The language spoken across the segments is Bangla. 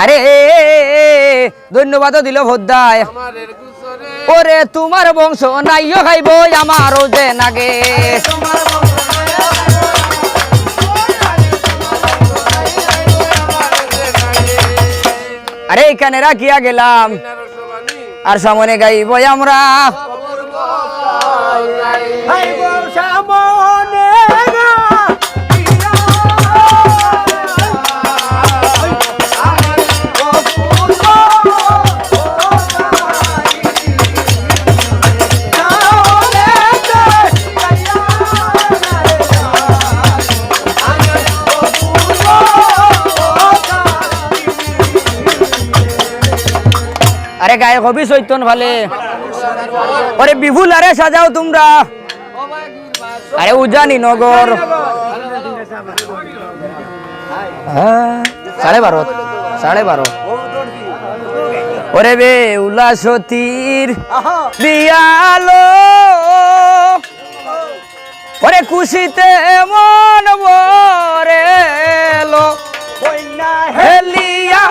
আরে ধন্যবাদ দিল ভোদ্দায়। ওরে তোমার বংশ নাইও খাইব আমারও যে নাগে। আরে এখানে রাখিয়া গেলাম। আর সামনে গাইব আমরা। আরে গায়ে হবি চৈতন ভালে ওরে বিপুল আরে সাজাও তোমরা। আরে উজানি নগর। সাড়ে বারো সাড়ে বারো। ওরে বে উল্লাসতীর বিয়ালো ওরে খুশিতে মন বরেলো হেলিয়া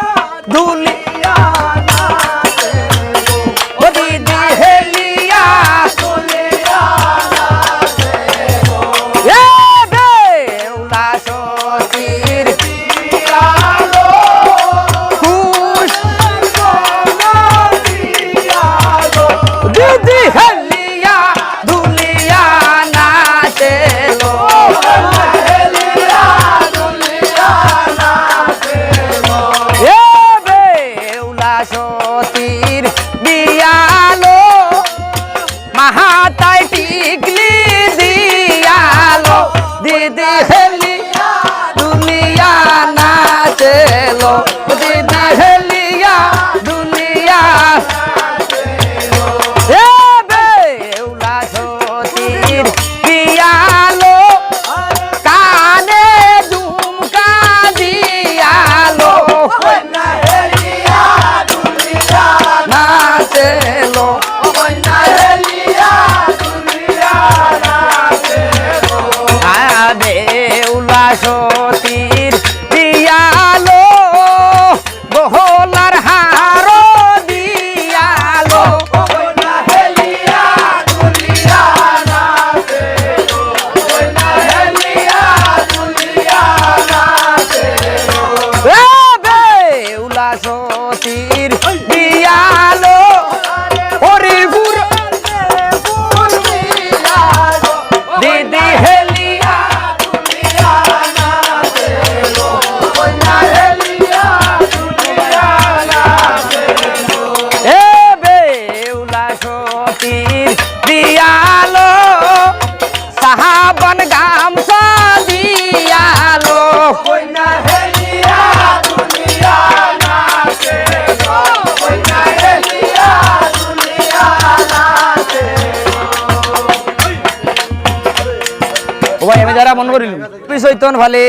আহা বেউলা আমি যারা মন করিল চৈতন ভালে।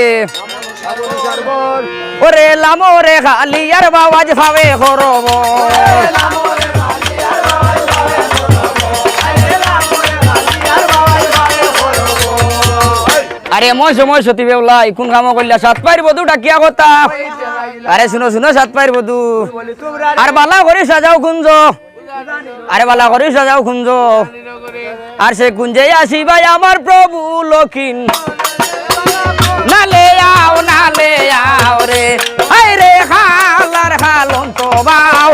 ওরে লামো রে খালি আর বাবাজ ভাবে আরে মই সময় সতী বেউলাই কোন কাম করলা সাত পাইর বধু, ডাকিয়া কথা। আরে শুনো শুনো, সাত পাইর বধু। আর বালা করে সাজাও কুঞ্জ। আরে বালা করে সাজাও কুঞ্জ। আর সে কুঞ্জে আসিবাই আমার প্রভু লক্ষিন নালে আও নালে আও রে। হাই রে খালার খালন তো বাও।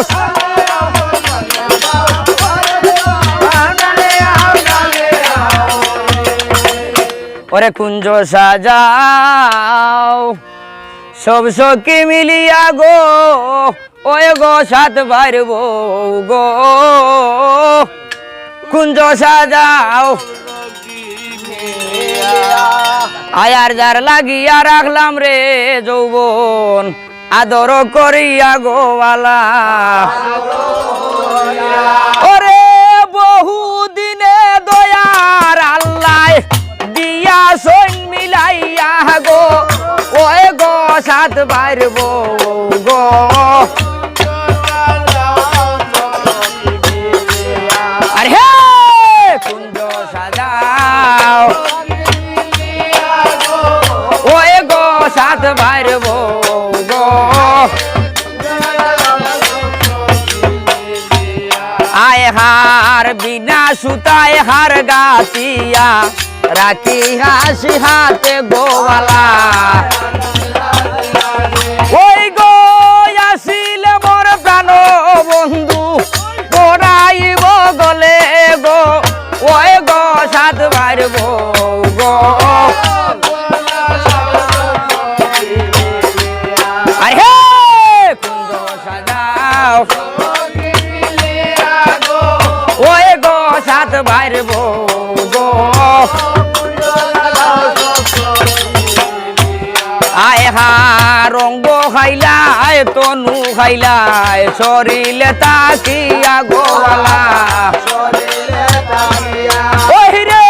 ওরে কুঞ্জ সাজাও। সব সখী মিলিয়া গো ওই গো সাত বউ গো। কুঞ্জ সাজাও। আয়ার যার লাগিয়া রাখলাম রে যৌবন, আদর করিয়া গোওয়ালা ওরে বহু দিনে দয়ার আল্লাহ দিয়া সৈন মিলাইয়া গো ওই গো সাত বার বউ। আর বিনা সুতায় হার গাতিয়া রাখি হাসি হাতে গোওয়ালা ওই গো, আসিলে প্রাণ বন্ধু, পড়াইব গলে গো, ওই গো সাত গো। আলায় তনু খাইলায় শরীরে তাকিয়া গোয়ালা ওহিরে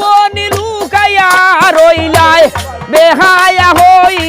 বনি লুকাইয়া রইলায় বেহায়া হই